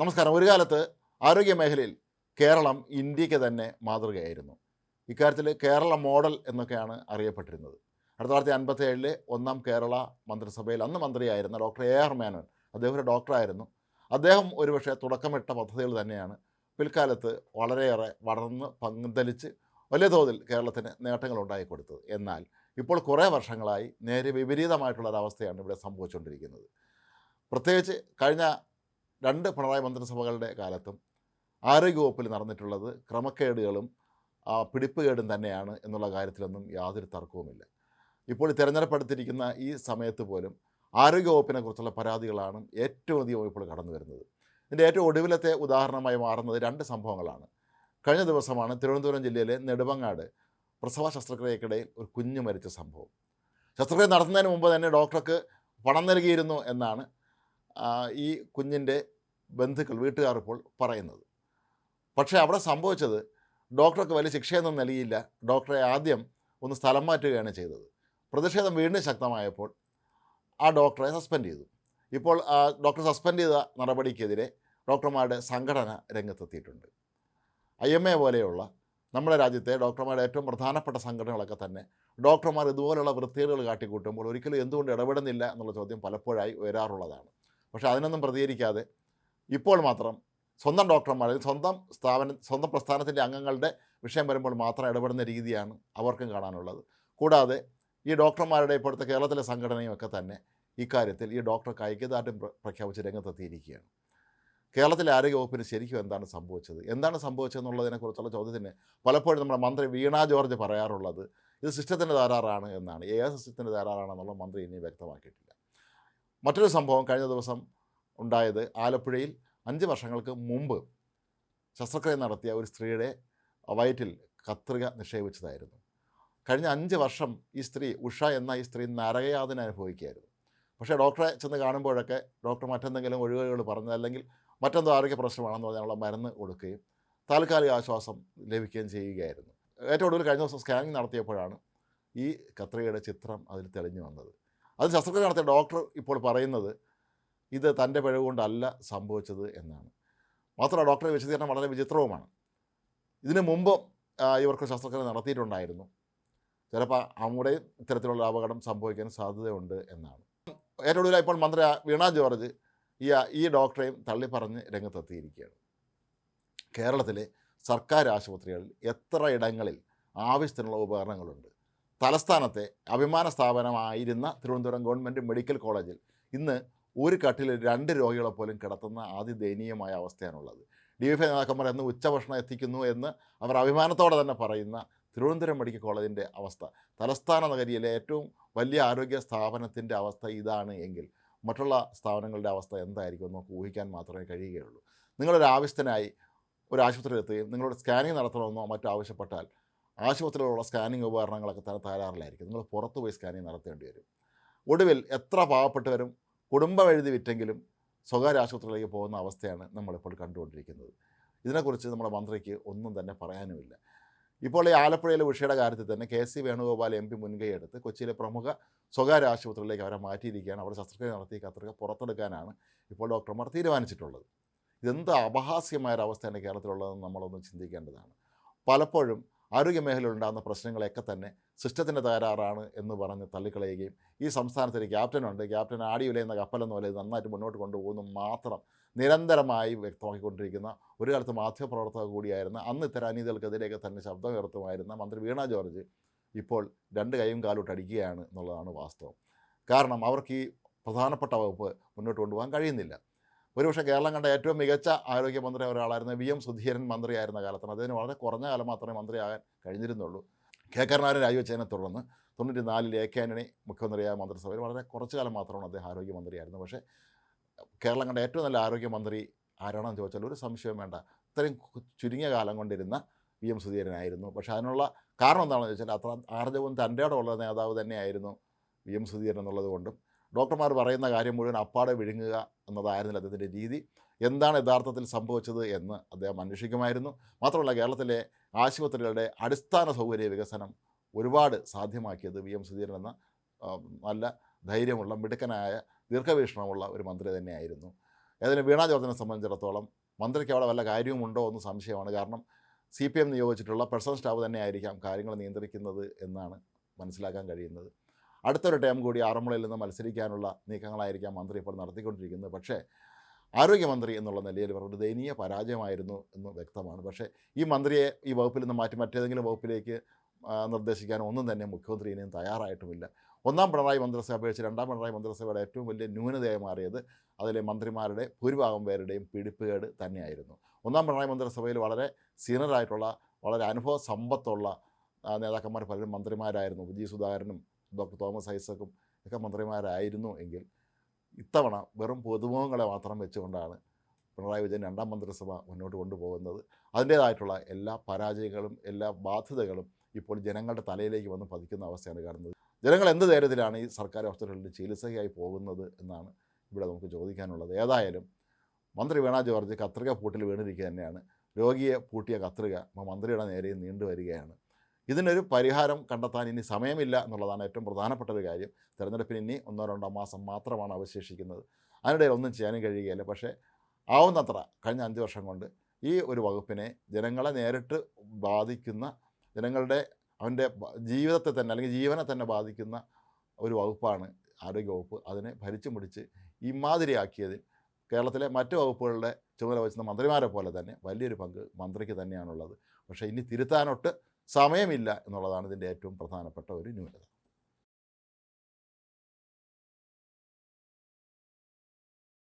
നമസ്കാരം. ഒരു കാലത്ത് ആരോഗ്യ മേഖലയിൽ കേരളം ഇന്ത്യയ്ക്ക് തന്നെ മാതൃകയായിരുന്നു. ഇക്കാര്യത്തിൽ കേരള മോഡൽ എന്നൊക്കെയാണ് അറിയപ്പെട്ടിരുന്നത്. ആയിരത്തി തൊള്ളായിരത്തി അൻപത്തി ഏഴിലെ ഒന്നാം കേരള മന്ത്രിസഭയിൽ അന്ന് മന്ത്രിയായിരുന്ന ഡോക്ടർ എ ആർ മേനോൻ അദ്ദേഹം ഒരു ഡോക്ടറായിരുന്നു അദ്ദേഹം ഒരുപക്ഷെ തുടക്കമിട്ട പദ്ധതികൾ തന്നെയാണ് പിൽക്കാലത്ത് വളരെയേറെ വളർന്ന് പന്തലിച്ച് വലിയ തോതിൽ കേരളത്തിന് നേട്ടങ്ങൾ ഉണ്ടായിക്കൊടുത്തത് എന്നാൽ ഇപ്പോൾ കുറേ വർഷങ്ങളായി നേരെ വിപരീതമായിട്ടുള്ള ഒരവസ്ഥയാണ് ഇവിടെ സംഭവിച്ചുകൊണ്ടിരിക്കുന്നത്. പ്രത്യേകിച്ച് കഴിഞ്ഞ രണ്ട് പിണറായി മന്ത്രിസഭകളുടെ കാലത്തും ആരോഗ്യവകുപ്പിൽ നടന്നിട്ടുള്ളത് ക്രമക്കേടുകളും പിടിപ്പുകേടും തന്നെയാണ് എന്നുള്ള കാര്യത്തിലൊന്നും യാതൊരു തർക്കവുമില്ല. ഇപ്പോൾ തിരഞ്ഞെടുപ്പെടുത്തിരിക്കുന്ന ഈ സമയത്ത് പോലും ആരോഗ്യവകുപ്പിനെ കുറിച്ചുള്ള പരാതികളാണ് ഏറ്റവും അധികം ഇപ്പോൾ കടന്നു വരുന്നത്. ഇതിന്റെ ഏറ്റവും ഒടുവിലത്തെ ഉദാഹരണമായി മാറുന്നത് രണ്ട് സംഭവങ്ങളാണ്. കഴിഞ്ഞ ദിവസമാണ് തിരുവനന്തപുരം ജില്ലയിലെ നെടുമങ്ങാട് പ്രസവ ശസ്ത്രക്രിയക്കിടയിൽ ഒരു കുഞ്ഞ് മരിച്ച സംഭവം. ശസ്ത്രക്രിയ നടത്തുന്നതിന് മുമ്പ് തന്നെ ഡോക്ടർക്ക് പണം നൽകിയിരുന്നു എന്നാണ് ഈ കുഞ്ഞിന്റെ ബന്ധുക്കൾ വീട്ടുകാർ ഇപ്പോൾ പറയുന്നത്. പക്ഷേ അവിടെ സംഭവിച്ചത് ഡോക്ടർക്ക് വലിയ ശിക്ഷയൊന്നും നൽകിയില്ല. ഡോക്ടറെ ആദ്യം ഒന്ന് സ്ഥലം മാറ്റുകയാണ് ചെയ്തത്. പ്രതിഷേധം വീണ്ടും ശക്തമായപ്പോൾ ആ ഡോക്ടറെ സസ്പെൻഡ് ചെയ്തു. ഇപ്പോൾ ഡോക്ടർ സസ്പെൻഡ് ചെയ്ത നടപടിക്കെതിരെ ഡോക്ടർമാരുടെ സംഘടന രംഗത്തെത്തിയിട്ടുണ്ട്. ഐ എം എ പോലെയുള്ള നമ്മുടെ രാജ്യത്തെ ഡോക്ടർമാരുടെ ഏറ്റവും പ്രധാനപ്പെട്ട സംഘടനകളൊക്കെ തന്നെ ഡോക്ടർമാർ ഇതുപോലെയുള്ള വൃത്തികേടുകൾ കാട്ടിക്കൂട്ടുമ്പോൾ ഒരിക്കലും എന്തുകൊണ്ട് ഇടപെടുന്നില്ല എന്നുള്ള ചോദ്യം പലപ്പോഴായി ഉയരാറുള്ളതാണ്. പക്ഷേ അതിനൊന്നും പ്രതികരിക്കാതെ ഇപ്പോൾ മാത്രം സ്വന്തം ഡോക്ടർമാർ സ്വന്തം സ്ഥാപന സ്വന്തം പ്രസ്ഥാനത്തിന്റെ അംഗങ്ങളുടെ വിഷയം വരുമ്പോൾ മാത്രം ഇടപെടുന്ന രീതിയാണ് അവർക്കും കാണാനുള്ളത്. കൂടാതെ ഈ ഡോക്ടർമാരുടെ ഇപ്പോഴത്തെ കേരളത്തിലെ സംഘടനയും ഒക്കെ തന്നെ ഇക്കാര്യത്തിൽ ഈ ഡോക്ടർക്ക് ഐക്യദാർഢ്യം പ്ര- പ്രഖ്യാപിച്ച് രംഗത്തെത്തിയിരിക്കുകയാണ്. കേരളത്തിലെ ആരോഗ്യവകുപ്പിന് ശരിക്കും എന്താണ് സംഭവിച്ചത്? എന്താണ് സംഭവിച്ചതെന്നുള്ളതിനെക്കുറിച്ചുള്ള ചോദ്യത്തിന് പലപ്പോഴും നമ്മുടെ മന്ത്രി വീണ ജോർജ് പറയാറുള്ളത് ഇത് സിസ്റ്റത്തിന്റെ തകരാറാണ് എന്നാണ്. ഏത് സിസ്റ്റത്തിന്റെ തകരാറാണെന്നുള്ള മന്ത്രി ഇനി വ്യക്തമാക്കിയിട്ടില്ല. മറ്റൊരു സംഭവം കഴിഞ്ഞ ദിവസം ഉണ്ടായത് ആലപ്പുഴയിൽ അഞ്ച് വർഷങ്ങൾക്ക് മുമ്പ് ശസ്ത്രക്രിയ നടത്തിയ ഒരു സ്ത്രീയുടെ വയറ്റിൽ കത്രിക നിക്ഷേപിച്ചതായിരുന്നു. കഴിഞ്ഞ അഞ്ച് വർഷം ഈ സ്ത്രീ ഉഷ എന്ന ഈ സ്ത്രീ നരകയാതന അനുഭവിക്കുകയായിരുന്നു. പക്ഷേ ഡോക്ടറെ ചെന്ന് കാണുമ്പോഴൊക്കെ ഡോക്ടർ മറ്റെന്തെങ്കിലും ഒഴിവുകൾ പറഞ്ഞു അല്ലെങ്കിൽ മറ്റെന്തോ ആരോഗ്യ പ്രശ്നമാണെന്ന് പറഞ്ഞാൽ മരുന്ന് കൊടുക്കുകയും താൽക്കാലിക ആശ്വാസം ലഭിക്കുകയും ചെയ്യുകയായിരുന്നു. ഏറ്റവും ഒടുവിൽ കഴിഞ്ഞ ദിവസം സ്കാനിങ് നടത്തിയപ്പോഴാണ് ഈ കത്രികയുടെ ചിത്രം അതിൽ തെളിഞ്ഞു വന്നത്. അത് ശസ്ത്രക്രിയ നടത്തിയ ഡോക്ടർ ഇപ്പോൾ പറയുന്നത് ഇത് തന്റെ പിഴവ് കൊണ്ടല്ല സംഭവിച്ചത് എന്നാണ്. മാത്രമല്ല ഡോക്ടറെ വിശദീകരണം വളരെ വിചിത്രവുമാണ്. ഇതിനു മുമ്പ് ഇവർക്ക് ശസ്ത്രക്രിയ നടത്തിയിട്ടുണ്ടായിരുന്നു. ചിലപ്പോൾ അങ്ങോടെ ഇത്തരത്തിലുള്ള അപകടം സംഭവിക്കാൻ സാധ്യതയുണ്ട് എന്നാണ്. ഏറ്റവും കൂടുതൽ ഇപ്പോൾ മന്ത്രി വീണ ജോർജ് ഈ ഈ ഡോക്ടറെയും തള്ളിപ്പറഞ്ഞ് രംഗത്തെത്തിയിരിക്കുകയാണ്. കേരളത്തിലെ സർക്കാർ ആശുപത്രികളിൽ എത്ര ഇടങ്ങളിൽ ആവശ്യത്തിനുള്ള ഉപകരണങ്ങളുണ്ട്? തലസ്ഥാനത്തെ അഭിമാന സ്ഥാപനമായിരുന്ന തിരുവനന്തപുരം ഗവൺമെന്റ് മെഡിക്കൽ കോളേജിൽ ഇന്ന് ഒരു കട്ടിൽ രണ്ട് രോഗികളെ പോലും കിടത്തുന്ന അതിദയനീയമായ അവസ്ഥയാണുള്ളത്. ഡി എഫ് ഐ നേതാക്കന്മാർ എന്ന് ഉച്ചഭക്ഷണം എത്തിക്കുന്നു എന്ന് അവർ അഭിമാനത്തോടെ തന്നെ പറയുന്ന തിരുവനന്തപുരം മെഡിക്കൽ കോളേജിന്റെ അവസ്ഥ. തലസ്ഥാന നഗരിയിലെ ഏറ്റവും വലിയ ആരോഗ്യ സ്ഥാപനത്തിന്റെ അവസ്ഥ ഇതാണ് എങ്കിൽ മറ്റുള്ള സ്ഥാപനങ്ങളുടെ അവസ്ഥ എന്തായിരിക്കും നമുക്ക് ഊഹിക്കാൻ മാത്രമേ കഴിയുകയുള്ളൂ. നിങ്ങളൊരു ആവശ്യത്തിനായി ഒരു ആശുപത്രിയിൽ എത്തുകയും നിങ്ങളോട് സ്കാനിങ് നടത്തണമെന്നോ മറ്റോ ആവശ്യപ്പെട്ടാൽ ആശുപത്രിയിലുള്ള സ്കാനിങ് ഉപകരണങ്ങളൊക്കെ തന്നെ തകരാറിലായിരിക്കും നിങ്ങൾ പുറത്തു പോയി സ്കാനിങ് നടത്തേണ്ടി വരും. ഒടുവിൽ എത്ര പാവപ്പെട്ടവരും കുടുംബം എഴുതി വിറ്റെങ്കിലും സ്വകാര്യ ആശുപത്രിയിലേക്ക് പോകുന്ന അവസ്ഥയാണ് നമ്മളിപ്പോൾ കണ്ടുകൊണ്ടിരിക്കുന്നത്. ഇതിനെക്കുറിച്ച് നമ്മുടെ മന്ത്രിക്ക് ഒന്നും തന്നെ പറയാനുമില്ല. ഇപ്പോൾ ഈ ആലപ്പുഴയിലെ ഉഷയുടെ കാര്യത്തിൽ തന്നെ K. C. Venugopal M P മുൻകൈയെടുത്ത് കൊച്ചിയിലെ പ്രമുഖ സ്വകാര്യ ആശുപത്രിയിലേക്ക് അവരെ മാറ്റിയിരിക്കുകയാണ്. അവിടെ ശസ്ത്രക്രിയ നടത്തി കത്രിക പുറത്തെടുക്കാനാണ് ഇപ്പോൾ ഡോക്ടർമാർ തീരുമാനിച്ചിട്ടുള്ളത്. ഇതെന്ത് അപഹാസ്യമായ ഒരു കേരളത്തിലുള്ളതെന്ന് നമ്മളൊന്ന് ചിന്തിക്കേണ്ടതാണ്. പലപ്പോഴും ആരോഗ്യ മേഖലയിൽ ഉണ്ടാകുന്ന പ്രശ്നങ്ങളെയൊക്കെ തന്നെ സിസ്റ്റത്തിന്റെ തകരാറാണ് എന്ന് പറഞ്ഞ് തള്ളിക്കളയുകയും ഈ സംസ്ഥാനത്തൊരു ക്യാപ്റ്റനുണ്ട്. ക്യാപ്റ്റൻ ആടി ഉലയുന്ന കപ്പലെന്ന പോലെ ഇത് നന്നായിട്ട് മുന്നോട്ട് കൊണ്ടുപോകുന്നു മാത്രം നിരന്തരമായി വ്യക്തമാക്കിക്കൊണ്ടിരിക്കുന്ന ഒരു കാലത്ത് മാധ്യമപ്രവർത്തക കൂടിയായിരുന്ന അന്ന് ഇത്തരം അനീതികൾക്കെതിരെയൊക്കെ തന്നെ ശബ്ദം ഉയർത്തുമായിരുന്ന മന്ത്രി വീണ ജോർജ് ഇപ്പോൾ രണ്ട് കൈയും കാലോട്ട് അടിക്കുകയാണ് എന്നുള്ളതാണ് വാസ്തവം. കാരണം അവർക്ക് ഈ പ്രധാനപ്പെട്ട വകുപ്പ് മുന്നോട്ട് കൊണ്ടുപോകാൻ കഴിയുന്നില്ല. ഒരുപക്ഷെ കേരളം കണ്ട ഏറ്റവും മികച്ച ആരോഗ്യമന്ത്രി ഒരാളായിരുന്നു വി എം സുധീരൻ മന്ത്രിയായിരുന്ന കാലത്താണ്. അദ്ദേഹത്തിന് വളരെ കുറഞ്ഞ കാലം മാത്രമേ മന്ത്രിയാകാൻ കഴിഞ്ഞിരുന്നുള്ളൂ. കെ കരുണാകരൻ രാജിവെച്ചതിനെ തുടർന്ന് തൊണ്ണൂറ്റി നാലിൽ എ കെ ആന്റണി മുഖ്യമന്ത്രിയായ മന്ത്രിസഭയിൽ വളരെ കുറച്ച് കാലം മാത്രമാണ് അദ്ദേഹം ആരോഗ്യമന്ത്രിയായിരുന്നു. പക്ഷേ കേരളം കണ്ട ഏറ്റവും നല്ല ആരോഗ്യമന്ത്രി ആരാണെന്ന് ചോദിച്ചാൽ ഒരു സംശയവും വേണ്ട. ഇത്രയും ചുരുങ്ങിയ കാലം കൊണ്ടിരുന്ന വി എം സുധീരനായിരുന്നു. പക്ഷേ അതിനുള്ള കാരണം എന്താണെന്ന് ചോദിച്ചാൽ അത്ര ആർജവും തന്റെ ഉള്ള നേതാവ് തന്നെയായിരുന്നു വി എം സുധീരൻ എന്നുള്ളത് കൊണ്ടും ഡോക്ടർമാർ പറയുന്ന കാര്യം മുഴുവൻ അപ്പാടെ വിഴുങ്ങുക എന്നതായിരുന്നില്ല അദ്ദേഹത്തിന്റെ രീതി. എന്താണ് യഥാർത്ഥത്തിൽ സംഭവിച്ചത് എന്ന് അദ്ദേഹം അന്വേഷിക്കുമായിരുന്നു. മാത്രമല്ല കേരളത്തിലെ ആശുപത്രികളുടെ അടിസ്ഥാന സൗകര്യ വികസനം ഒരുപാട് സാധ്യമാക്കിയത് വി എം സുധീരൻ എന്ന നല്ല ധൈര്യമുള്ള മിടുക്കനായ ദീർഘവീക്ഷണമുള്ള ഒരു മന്ത്രി തന്നെയായിരുന്നു. ഏതായാലും വീണാ ജോർജിനെ സംബന്ധിച്ചിടത്തോളം മന്ത്രിക്ക് അവിടെ വല്ല കാര്യവുമുണ്ടോ എന്ന് സംശയമാണ്. കാരണം സി പി എം നിയോഗിച്ചിട്ടുള്ള പേഴ്സണൽ സ്റ്റാഫ് തന്നെയായിരിക്കാം കാര്യങ്ങൾ നിയന്ത്രിക്കുന്നത് എന്നാണ് മനസ്സിലാക്കാൻ കഴിയുന്നത്. അടുത്തൊരു ടൈം കൂടി ആറന്മുളയിൽ നിന്ന് മത്സരിക്കാനുള്ള നീക്കങ്ങളായിരിക്കാം മന്ത്രി ഇപ്പോൾ നടത്തിക്കൊണ്ടിരിക്കുന്നത്. പക്ഷേ ആരോഗ്യമന്ത്രി എന്നുള്ള നിലയിൽ ഒരു ദയനീയ പരാജയമായിരുന്നു എന്ന് വ്യക്തമാണ്. പക്ഷേ ഈ മന്ത്രിയെ ഈ വകുപ്പിൽ നിന്ന് മാറ്റി മറ്റേതെങ്കിലും വകുപ്പിലേക്ക് നിർദ്ദേശിക്കാൻ ഒന്നും തന്നെ മുഖ്യമന്ത്രി ഇനിയും തയ്യാറായിട്ടുമില്ല. ഒന്നാം പിണറായി മന്ത്രിസഭ അപേക്ഷിച്ച് രണ്ടാം പിണറായി മന്ത്രിസഭയുടെ ഏറ്റവും വലിയ ന്യൂനതയായി മാറിയത് അതിലെ മന്ത്രിമാരുടെ ഭൂരിഭാഗം പേരുടെയും പിടിപ്പുകേട് തന്നെയായിരുന്നു. ഒന്നാം പിണറായി മന്ത്രിസഭയിൽ വളരെ സീനിയറായിട്ടുള്ള വളരെ അനുഭവ സമ്പത്തുള്ള നേതാക്കന്മാർ പലരും മന്ത്രിമാരായിരുന്നു. ജി സുധാകരനും ഡോക്ടർ തോമസ് ഐസക്കും ഒക്കെ മന്ത്രിമാരായിരുന്നു എങ്കിൽ ഇത്തവണ വെറും പൊതുമുഖങ്ങളെ മാത്രം വെച്ചുകൊണ്ടാണ് പിണറായി വിജയൻ രണ്ടാം മന്ത്രിസഭ മുന്നോട്ട് കൊണ്ടുപോകുന്നത്. അതിന്റേതായിട്ടുള്ള എല്ലാ പരാജയങ്ങളും എല്ലാ ബാധ്യതകളും ഇപ്പോൾ ജനങ്ങളുടെ തലയിലേക്ക് വന്ന് പതിക്കുന്ന അവസ്ഥയാണ് കാണുന്നത്. ജനങ്ങൾ എന്ത് തരത്തിലാണ് ഈ സർക്കാർ ഹോസ്പിറ്റലിൽ ചികിത്സയ്ക്കായി പോകുന്നത് എന്നാണ് ഇവിടെ നമുക്ക് ചോദിക്കാനുള്ളത്. ഏതായാലും മന്ത്രി വീണ ജോർജ് കത്രിക പൂട്ടിൽ വീണിരിക്കുക തന്നെയാണ്. രോഗിയെ പൂട്ടിയ കത്രിക മന്ത്രിയുടെ നേരെയും നീണ്ടു വരികയാണ് ഇതിനൊരു പരിഹാരം കണ്ടെത്താൻ ഇനി സമയമില്ല എന്നുള്ളതാണ് ഏറ്റവും പ്രധാനപ്പെട്ട ഒരു കാര്യം. തെരഞ്ഞെടുപ്പിന് ഇനി ഒന്നോ രണ്ടോ മാസം മാത്രമാണ് അവശേഷിക്കുന്നത്. അതിനിടയിൽ ഒന്നും ചെയ്യാനും കഴിയുകയില്ല. പക്ഷേ ആവുന്നത്ര കഴിഞ്ഞ അഞ്ച് വർഷം കൊണ്ട് ഈ ഒരു വകുപ്പിനെ ജനങ്ങളെ നേരിട്ട് ബാധിക്കുന്ന ജനങ്ങളുടെ അവന്റെ ജീവിതത്തെ തന്നെ അല്ലെങ്കിൽ ജീവനെ തന്നെ ബാധിക്കുന്ന ഒരു വകുപ്പാണ് ആരോഗ്യവകുപ്പ്. അതിനെ ഭരിച്ചു മുടിച്ച് ഇമാതിരിയാക്കിയതിൽ കേരളത്തിലെ മറ്റ് വകുപ്പുകളുടെ ചുമതല വഹിക്കുന്ന മന്ത്രിമാരെ പോലെ തന്നെ വലിയൊരു പങ്ക് മന്ത്രിക്ക് തന്നെയാണുള്ളത്. പക്ഷേ ഇനി തിരുത്താനൊട്ട് സമയമില്ല എന്നുള്ളതാണ് ഇതിന്റെ ഏറ്റവും പ്രധാനപ്പെട്ട ഒരു ന്യൂനത.